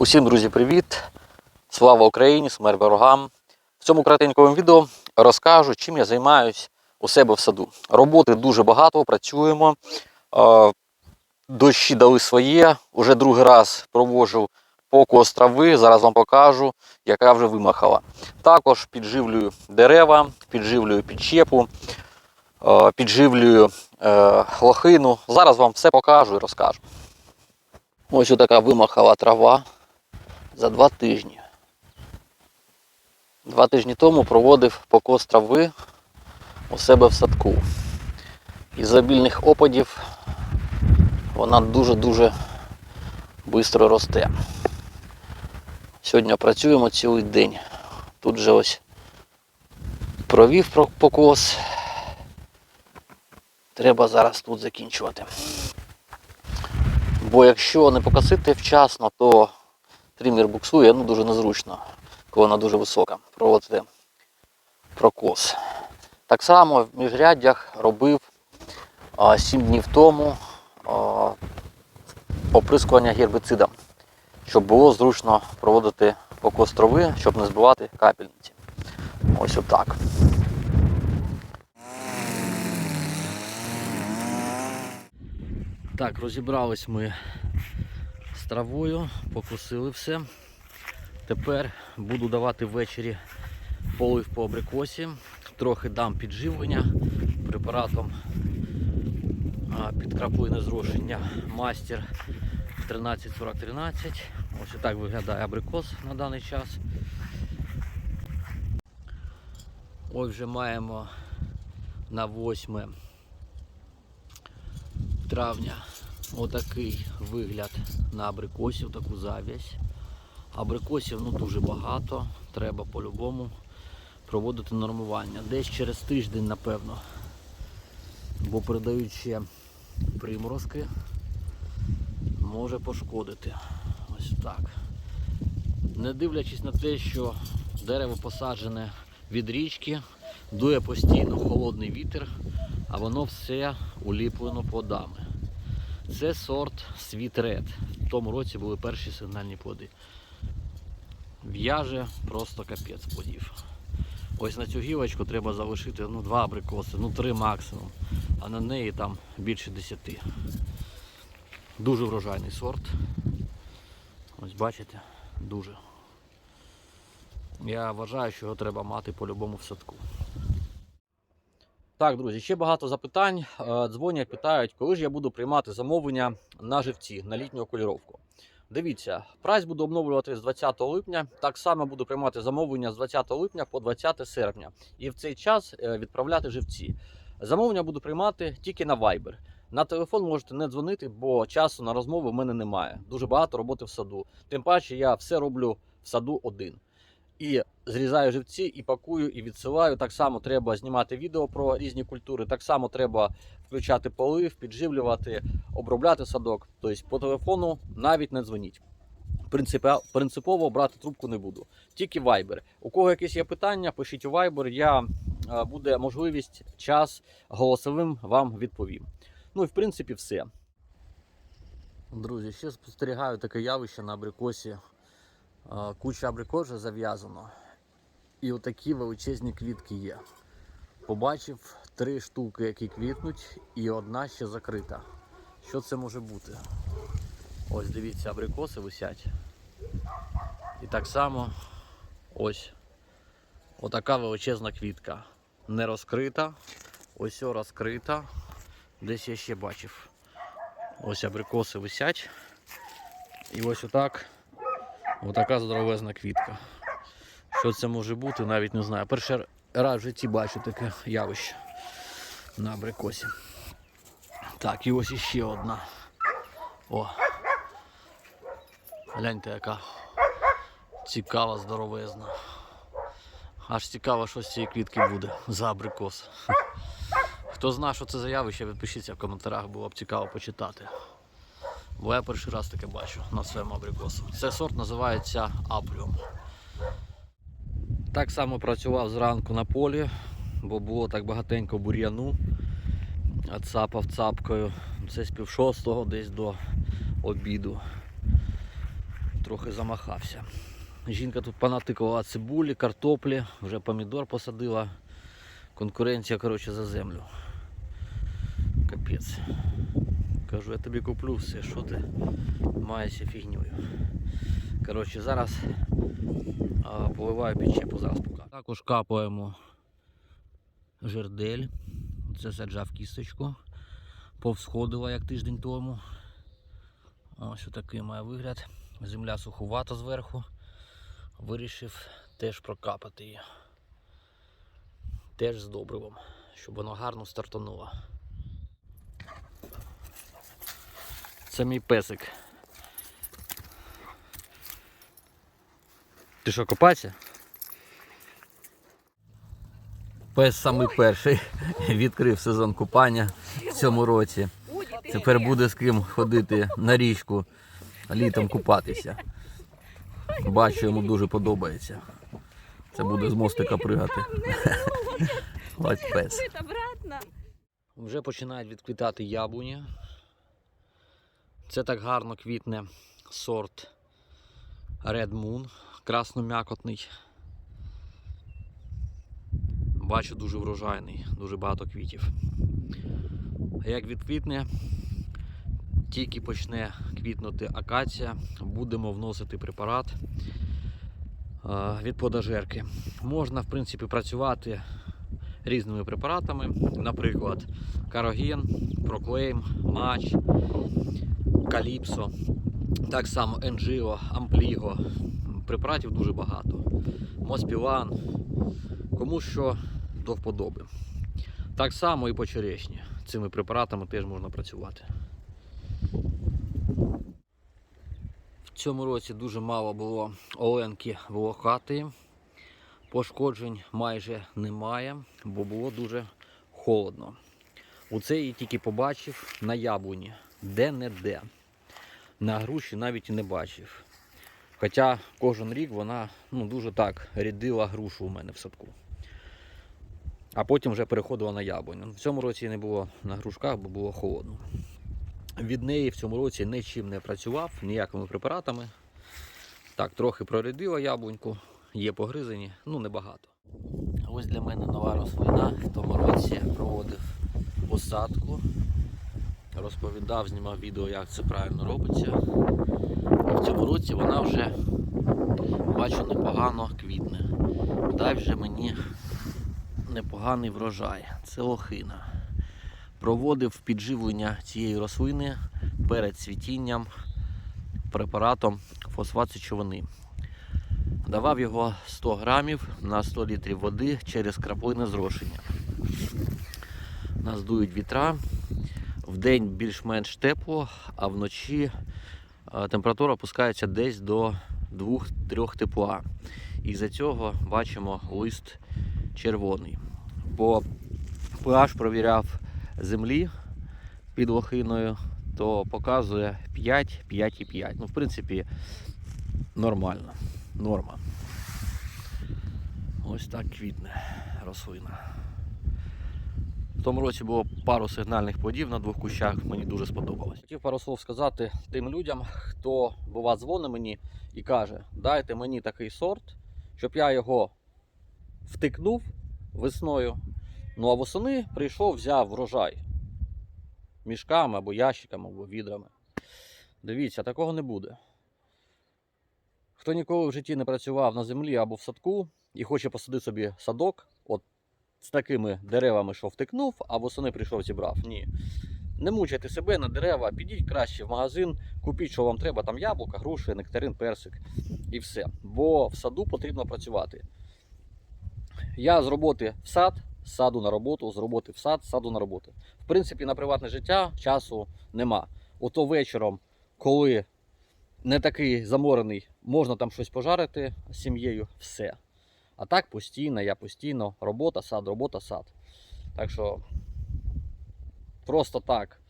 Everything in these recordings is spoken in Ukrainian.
Усім, друзі, привіт! Слава Україні, смерть ворогам! В цьому коротенькому відео розкажу, чим я займаюсь у себе в саду. Роботи дуже багато, працюємо. Е, Дощі дали своє. Уже другий раз провожу покос трави. Зараз вам покажу, яка вже вимахала. Також підживлюю дерева, підживлюю підчепу, е, підживлюю е, лохину. Зараз вам все покажу і розкажу. Ось така вимахала трава за два тижні. Два тижні тому проводив покос трави у себе в садку. Із обільних опадів вона дуже-дуже швидко росте. Сьогодні працюємо цілий день. Тут же ось провів про- покос. Треба зараз тут закінчувати. Бо якщо не покосити вчасно, то тример буксує, ну дуже незручно, коли вона дуже висока, проводити прокос. Так само в міжряддях робив 7 днів тому а, оприскування гербицидом, щоб було зручно проводити покос трави, щоб не збивати капельниці. Ось отак. Так, розібрались ми травою, покусили все. Тепер буду давати ввечері полив по абрикосі. Трохи дам підживлення препаратом під краплине зрошення мастер 134013. Ось отак виглядає абрикос на даний час. Ось вже маємо на 8 травня отакий вигляд на абрикосів, таку зав'язь. Абрикосів ну, дуже багато, треба по-любому проводити нормування. Десь через тиждень, напевно. Бо передають ще приморозки, може пошкодити. Ось так. Не дивлячись на те, що дерево посаджене від річки, дує постійно холодний вітер, а воно все уліплено плодами. Це сорт Sweet Red. В тому році були перші сигнальні плоди. В'яже просто капець плодів. Ось на цю гілочку треба залишити ну, два абрикоси, ну три максимум, а на неї там більше десяти. Дуже врожайний сорт. Ось бачите, дуже. Я вважаю, що його треба мати по-любому в садку. Так, друзі, ще багато запитань. Е, Дзвонять, питають, коли ж я буду приймати замовлення на живці, на літню окуліровку. Дивіться, прайс буду обновлювати з 20 липня. Так само буду приймати замовлення з 20 липня по 20 серпня. І в цей час е, відправляти живці. Замовлення буду приймати тільки на Viber. На телефон можете не дзвонити, бо часу на розмови в мене немає. Дуже багато роботи в саду. Тим паче я все роблю в саду один. І зрізаю живці, і пакую, і відсилаю. Так само треба знімати відео про різні культури. Так само треба включати полив, підживлювати, обробляти садок. Тобто по телефону навіть не дзвоніть. Принципово брати трубку не буду. Тільки Viber. У кого якісь є питання, пишіть у Viber. Я е, буде можливість, час голосовим вам відповім. Ну і в принципі все. Друзі, ще спостерігаю таке явище на абрикосі. Куча абрикос вже зав'язано. І отакі величезні квітки є. Побачив три штуки, які квітнуть, і одна ще закрита. Що це може бути? Ось дивіться, абрикоси висять. І так само ось отака величезна квітка. Не розкрита. Ось розкрита. Десь я ще бачив. Ось абрикоси висять. І ось отак. Отака здоровезна квітка. Що це може бути, навіть не знаю. Перший раз в житті бачу таке явище на абрикосі. Так, і ось іще одна. О. Гляньте, яка цікава, здоровезна. Аж цікаво, що з цієї квітки буде за абрикос. Хто знає, що це за явище, відпишіться в коментарях, було б цікаво почитати. Бо я перший раз таке бачу на своєму абрикосу. Цей сорт називається Апріум. Так само працював зранку на полі, бо було так багатенько бур'яну. Цапав цапкою. Це з пів шостого десь до обіду. трохи замахався. Жінка тут понатикувала цибулі, картоплі, вже помідор посадила. Конкуренція, коротше, за землю. Капець. Кажу, я тобі куплю все, що ти маєшся фігньою. Коротше, зараз а, поливаю підчепу, зараз покажу. Також капаємо жердель. Це саджав кісточку. Повсходила як тиждень тому. Ось отакий має вигляд. Земля сухувата зверху. Вирішив теж прокапати її. Теж з добривом, щоб воно гарно стартануло. Це мій песик. Ти що, копатися? Пес самий перший відкрив сезон купання в цьому році. Тепер буде з ким ходити на річку літом купатися. Бачу, йому дуже подобається. Це буде з мостика пригати. Ось пес. Вже починають відквітати яблуні. Це так гарно квітне сорт Red Moon, красно-м'якотний. Бачу дуже врожайний, дуже багато квітів. А як відквітне, тільки почне квітнути акація, будемо вносити препарат е, від подажерки. Можна, в принципі, працювати різними препаратами, наприклад, кароген, проклейм, матч, каліпсо, так само енджіо, ампліго. Препаратів дуже багато. Моспілан, кому що до вподоби. Так само і по черешні. Цими препаратами теж можна працювати. В цьому році дуже мало було оленки волохатої. Пошкоджень майже немає, бо було дуже холодно. Оце я тільки побачив на яблуні, де-не-де. На груші навіть і не бачив. Хоча кожен рік вона ну, дуже так рядила грушу у мене в садку. А потім вже переходила на яблуню. В цьому році не було на грушках, бо було холодно. Від неї в цьому році нічим не працював, ніякими препаратами. Так, трохи прорядила яблуньку, є погризені, ну небагато. Ось для мене нова рослина. В тому році проводив посадку, розповідав, знімав відео, як це правильно робиться. В цьому році вона вже бачу непогано квітне. Дай вже мені непоганий врожай. Це лохина. Проводив підживлення цієї рослини перед цвітінням препаратом фосфат сечовини. Давав його 100 грамів на 100 літрів води через краплине зрошення. Нас дують вітра. Вдень більш-менш тепло, а вночі температура опускається десь до 2-3 тепла. І за цього бачимо лист червоний. Бо pH провіряв землі під лохиною, то показує 5, 5,5. Ну, в принципі, нормально. Норма. Ось так квітне рослина. Тому році було пару сигнальних плодів на двох кущах, мені дуже сподобалось. Хотів пару слов сказати тим людям, хто бува дзвонить мені і каже, дайте мені такий сорт, щоб я його втикнув весною. Ну а восени прийшов, взяв врожай мішками або ящиками, або відрами. Дивіться, такого не буде. Хто ніколи в житті не працював на землі або в садку і хоче посадити собі садок, з такими деревами, що втикнув, а восени прийшов зібрав. Ні. Не мучайте себе на дерева, підіть краще в магазин, купіть, що вам треба, там яблука, груші, нектарин, персик і все. Бо в саду потрібно працювати. Я з роботи в сад, з саду на роботу, з роботи в сад, з саду на роботу. В принципі, на приватне життя часу нема. Ото вечором, коли не такий заморений, можна там щось пожарити з сім'єю, все. А так постійно, я постійно робота, сад, робота, сад. Так що просто так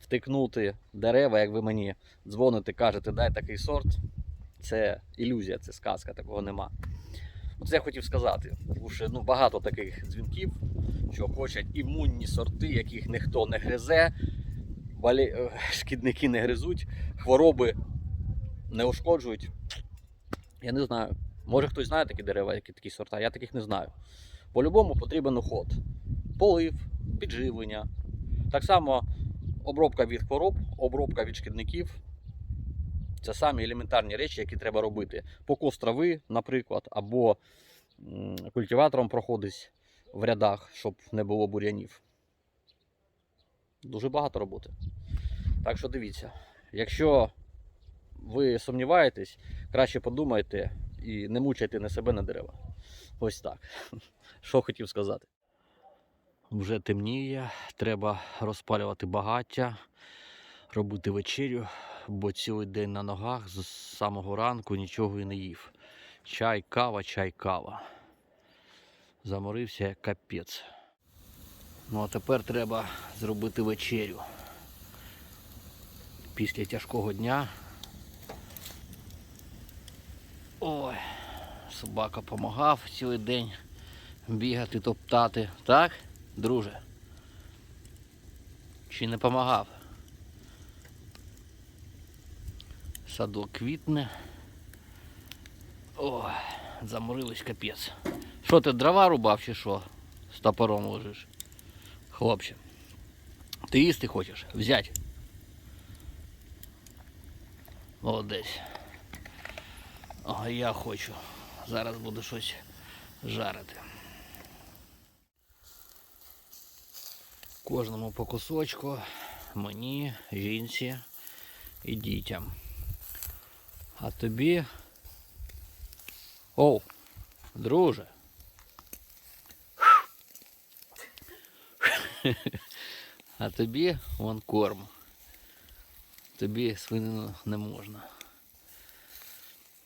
втикнути дерева, як ви мені дзвоните, кажете, дай такий сорт. Це ілюзія, це сказка, такого нема. Оце я хотів сказати. Тому що ну, багато таких дзвінків, що хочуть імунні сорти, яких ніхто не гризе, болі... е, шкідники не гризуть, хвороби не ушкоджують. Я не знаю. Може хтось знає такі дерева, які такі сорта, я таких не знаю. По-любому потрібен уход. Полив, підживлення. Так само обробка від хвороб, обробка від шкідників. Це самі елементарні речі, які треба робити. Покос трави, наприклад, або культиватором проходить в рядах, щоб не було бур'янів. Дуже багато роботи. Так що дивіться, якщо ви сумніваєтесь, краще подумайте і не мучайте на себе на дерева. Ось так. Що хотів сказати. Вже темніє, треба розпалювати багаття, робити вечерю, бо цілий день на ногах з самого ранку нічого і не їв. Чай, кава, чай, кава. Заморився як капець. Ну а тепер треба зробити вечерю. Після тяжкого дня. Ой, собака помагав цілий день бігати, топтати. Так, друже? Чи не помагав? Садок квітне. Ой, заморились капець. Що ти дрова рубав чи що? З топором ложиш? Хлопче. Ти їсти хочеш? Взять. Молодець. А я хочу. Зараз буду щось жарити. Кожному по кусочку, мені, жінці і дітям. А тобі. Оу, друже. А тобі вон корм. Тобі свинину не можна.